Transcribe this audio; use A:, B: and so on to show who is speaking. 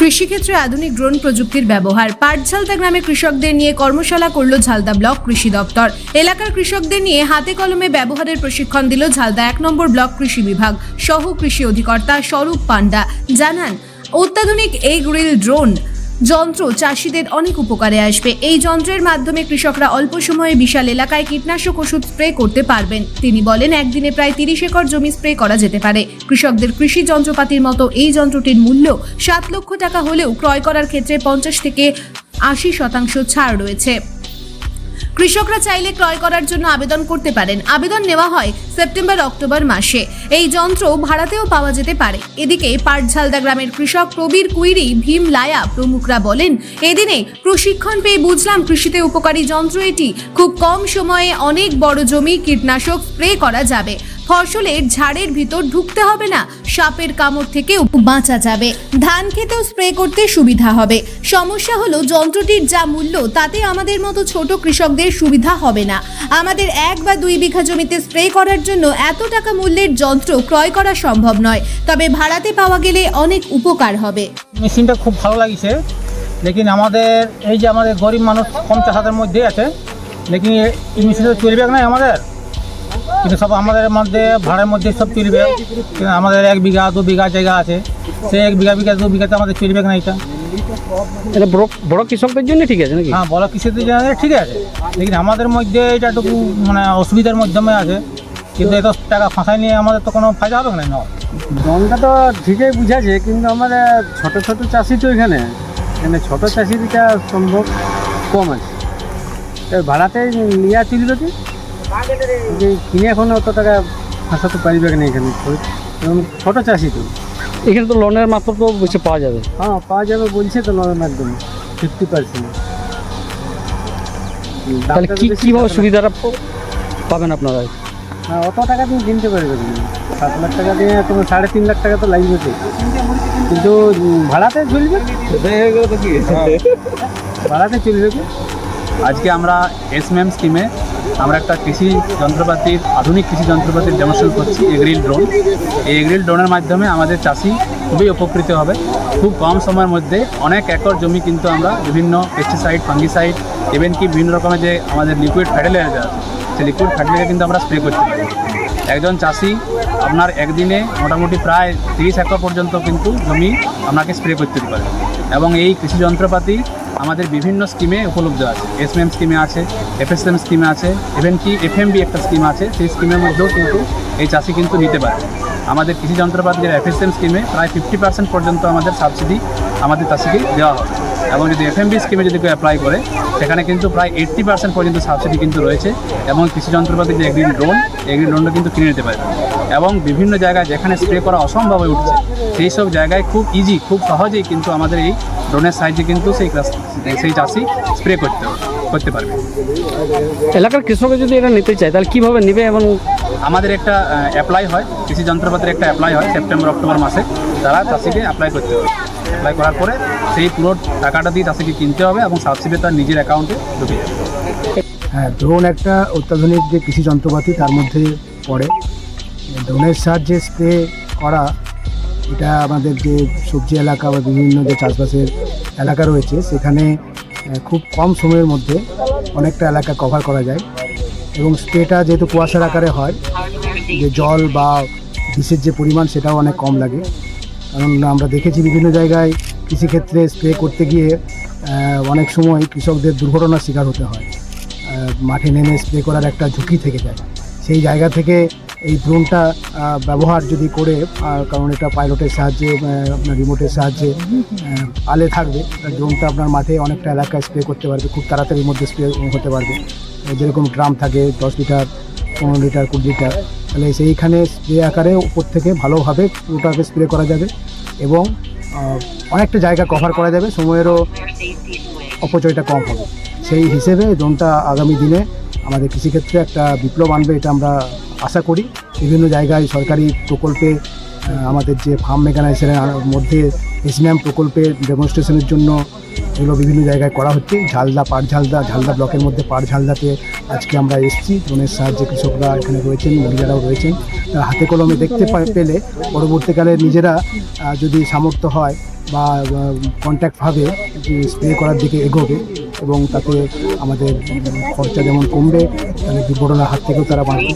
A: কৃষিক্ষেত্রে আধুনিক ড্রোন প্রযুক্তির ব্যবহার। পাটঝালদা গ্রামে কৃষকদের নিয়ে কর্মশালা করল ঝালদা ব্লক কৃষি দপ্তর। এলাকার কৃষকদের নিয়ে হাতে কলমে ব্যবহারের প্রশিক্ষণ দিল ঝালদা এক নম্বর ব্লক কৃষি বিভাগ। সহ কৃষি অধিকর্তা স্বরূপ পান্ডা জানান, অত্যাধুনিক এই গ্রিল ড্রোন যন্ত্র চাষিদের অনেক উপকারে আসবে। এই যন্ত্রের মাধ্যমে কৃষকরা অল্প সময়ে বিশাল এলাকায় কীটনাশক ওষুধ স্প্রে করতে পারবেন। তিনি বলেন, একদিনে প্রায় তিরিশ একর জমি স্প্রে করা যেতে পারে। কৃষকদের কৃষি যন্ত্রপাতির মতো এই যন্ত্রটির মূল্য সাত লক্ষ টাকা হলেও ক্রয় করার ক্ষেত্রে পঞ্চাশ থেকে আশি শতাংশ ছাড় রয়েছে। কৃষকরা চাইলে ক্রয় করার জন্য আবেদন করতে পারেন। আবেদন নেওয়া হয় সেপ্টেম্বর, অক্টোবর মাসে। এই যন্ত্র ভাড়াতেও পাওয়া যেতে পারে। এদিকে পাটঝালদা গ্রামের কৃষক প্রবীর কুইরি ভীম লায়া প্রমুখরা বলেন, এদিনে প্রশিক্ষণ পেয়ে বুঝলাম কৃষিতে উপকারী যন্ত্র এটি। খুব কম সময়ে অনেক বড় জমি কীটনাশক স্প্রে করা যাবে। ফসলের ঝাড়ের ভিতর ঢুকতে হবে না। সাপের কামড় থেকেও বাঁচা যাবে। ধান খেতেও স্প্রে করতে সুবিধা হবে। সমস্যা হলো, যন্ত্রটির যা মূল্য, তাতে আমাদের মতো ছোট কৃষকদের সুবিধা হবে না। আমাদের এক বা দুই বিঘা জমিতে স্প্রে করার জন্য এত টাকা মূল্যের যন্ত্র ক্রয় করা সম্ভব নয়। তবে ভাড়াতে পাওয়া গেলে অনেক উপকার হবে।
B: মেশিনটা খুব ভালো লাগিছে। লেকিন আমাদের, এই যে আমাদের গরিব মানুষ কম চাষাদের মধ্যে আছে। লেকিন এই মেশিনটা চলবে না আমাদের? কিন্তু সব আমাদের মধ্যে ভাড়ার মধ্যে সব চলবে। আমাদের এক বিঘা দু বিঘা জায়গা আছে। সেই এক বিঘা বিঘা দু বিঘাতে আমাদের চলবে না এটা?
C: এটা বড় বড় কৃষকদের জন্য ঠিক আছে নাকি?
B: হ্যাঁ বড় কৃষিতে জানা ঠিক আছে। লেকিন আমাদের মধ্যে এটা একটু মানে অসুবিধার মাধ্যমে আছে। কিন্তু এত টাকা ফাঁসাই নিয়ে আমাদের তো কোনো ফায়দা হবে না না
D: দমটা তো ঠিকই বুঝাছে কিন্তু আমাদের ছোট ছোট চাষি তো এখানে। এখানে ছোট চাষিটা সম্ভব কম আছে। তো ভাড়াতে নিয়ে চলবে কি যে কিনে এখন অত টাকা ফাঁসাতে পারবে না এখানে। এবং ছোট চাষি তো।
C: এখানে তো লোনের মাত্র তো বেশি পাওয়া যাবে।
D: হ্যাঁ পাওয়া যাবে বলছে তো লোনের মাধ্যমে ফিফটি পার্সেন্ট
C: তাহলে কি কীভাবে সুবিধাটা পাবেন আপনারা?
D: হ্যাঁ অত টাকা তুমি কিনতে পারবে তুমি সাত লাখ টাকা দিয়ে তোমার সাড়ে তিন লাখ টাকা তো লাগবে তো। কিন্তু ভাড়াতে চলবে? হ্যাঁ। ভাড়াতে চলবে কি?
E: আজকে আমরা এসএমএম স্কিমে আমরা একটা কৃষি যন্ত্রপাতির, আধুনিক কৃষি যন্ত্রপাতির ডেমনস্ট্রেট করছি এগ্রিল ড্রোন এই এগ্রিল ড্রোনের মাধ্যমে আমাদের চাষি খুবই উপকৃত হবে। খুব কম সময়ের মধ্যে অনেক একর জমি কিন্তু আমরা বিভিন্ন পেস্টিসাইড ফাঙ্গিসাইড ইভেন কি বিভিন্ন রকমের যে আমাদের লিকুইড ফার্টিলাইজার আছে সেই লিকুইড ফার্টিলাইজার কিন্তু আমরা স্প্রে করতে পারি। একজন চাষি আপনার একদিনে মোটামুটি প্রায় তিরিশ একর পর্যন্ত কিন্তু জমি আপনাকে স্প্রে করতে পারে। এবং এই কৃষি যন্ত্রপাতি আমাদের বিভিন্ন স্কিমে উপলব্ধ আছে। এসএমএম স্কিমে আছে এফএসএম স্কিমে আছে ইভেন কি এফএমবি একটা স্কিম আছে, সেই স্কিমের মধ্যেও কিন্তু এই চাষি কিন্তু নিতে পারে। আমাদের কৃষি যন্ত্রপাতি যেটা এফএসএম স্কিমে প্রায় ফিফটি পার্সেন্ট পর্যন্ত আমাদের সাবসিডি আমাদের চাষিকে দেওয়া হবে। এবং যদি এফএমবি স্কিমে যদি কেউ অ্যাপ্লাই করে, সেখানে কিন্তু প্রায় এইট্টি পার্সেন্ট পর্যন্ত সাবসিডি কিন্তু রয়েছে। এবং কৃষি যন্ত্রপাতি যে এগ্রিন ড্রোন এগ্রিন ড্রোনটা কিন্তু কিনে নিতে পারে এবং বিভিন্ন জায়গায় যেখানে স্প্রে করা অসম্ভব হয়ে উঠছে সেই সব জায়গায় খুব ইজি খুব সহজেই কিন্তু আমাদের এই ড্রোনের সাহায্যে কিন্তু সেই সেই চাষি স্প্রে করতে হবে- করতে পারবে।
C: এলাকার কৃষকের যদি এটা নিতে চায় তাহলে কীভাবে নেবে এবং
E: আমাদের একটা অ্যাপ্লাই হয় কৃষি যন্ত্রপাতির একটা অ্যাপ্লাই হয় সেপ্টেম্বর অক্টোবর মাসে। তারা চাষিকে অ্যাপ্লাই করতে হবে। অ্যাপ্লাই করার পরে সেই পুরো টাকাটা দিয়ে চাষিকে কিনতে হবে এবং সাবসিডি তার নিজের অ্যাকাউন্টে ঢুকে যাবে
F: হ্যাঁ ড্রোন একটা অত্যাধুনিক যে কৃষি যন্ত্রপাতি তার মধ্যে পড়ে। ড্রোনের সাহায্যে স্প্রে করা, এটা আমাদের যে সবজি এলাকা বা বিভিন্ন যে চাষবাসের এলাকা রয়েছে, সেখানে খুব কম সময়ের মধ্যে অনেকটা এলাকা কভার করা যায়। এবং স্প্রেটা যেহেতু কুয়াশার আকারে হয়, যে জল বা বিষের যে পরিমাণ, সেটাও অনেক কম লাগে। কারণ আমরা দেখেছি বিভিন্ন জায়গায় কৃষিক্ষেত্রে স্প্রে করতে গিয়ে অনেক সময় কৃষকদের দুর্ঘটনার শিকার হতে হয়। মাঠে নেমে স্প্রে করার একটা ঝুঁকি থেকে যায়। সেই জায়গা থেকে এই ড্রোনটা ব্যবহার যদি করে কারণ এটা পাইলটের সাহায্যে আপনার রিমোটের সাহায্যে আলে থাকবে ড্রোনটা আপনার মাঠে অনেকটা এলাকায় স্প্রে করতে পারবে, খুব তাড়াতাড়ির মধ্যে স্প্রে হতে পারবে। যেরকম ড্রাম থাকে, দশ লিটার, পনেরো লিটার, কুড়ি লিটার, তাহলে সেইখানে স্প্রে আকারে উপর থেকে ভালোভাবে পুরোটাকে স্প্রে করা যাবে এবং অনেকটা জায়গা কভার করা যাবে, সময়েরও অপচয়টা কম হবে। সেই হিসেবে ড্রোনটা আগামী দিনে আমাদের কৃষিক্ষেত্রে একটা বিপ্লব আনবে, এটা আমরা আশা করি বিভিন্ন জায়গায় সরকারি প্রকল্পে আমাদের যে ফার্ম মেকানাইজেশনের মধ্যে এসিম্যাম প্রকল্পের ডেমনস্ট্রেশনের জন্য এগুলো বিভিন্ন জায়গায় করা হচ্ছে। ঝালদা পাট ঝালদা ঝালদা ব্লকের মধ্যে পাট ঝালদাতে আজকে আমরা এসেছি। ড্রোনের সাহায্যে কৃষকরা এখানে রয়েছেন, মহিলারাও রয়েছেন। তারা হাতে কলমে দেখতে পেলে পরবর্তীকালে নিজেরা যদি সামর্থ্য হয় বা কন্ট্যাক্টভাবে স্প্রে করার দিকে এগোবে এবং তাতে আমাদের খরচা যেমন কমবে তাহলে দুর্ঘটনার হাত থেকেও তারা বাঁচবে।